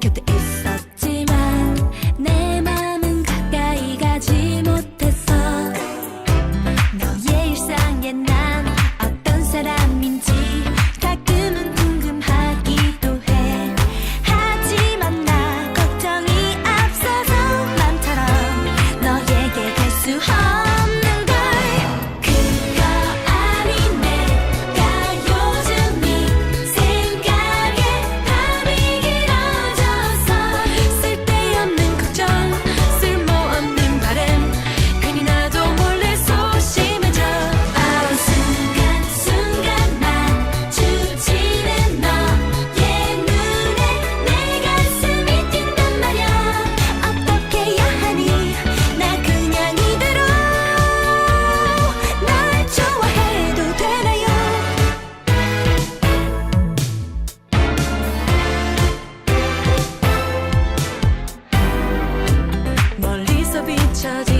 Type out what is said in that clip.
곁에 있었지만 내 맘은 가까이 가지 못했어 너의 일상에 난 어떤 사람인지 彻底。